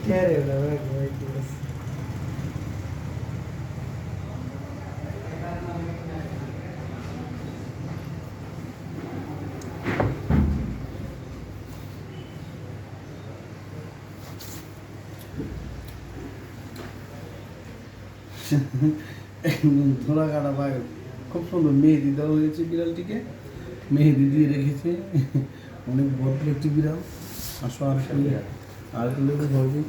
ક્યારે ઓલા હોય દિવસ ধরা কাটা পাগল খুব সুন্দর মেহেদি দেওয়া হয়েছে বিড়ালটিকে মেহেদি দিয়ে রেখেছে অনেক ভদ্র একটি বিড়াল আসো আর একটু आलू होगी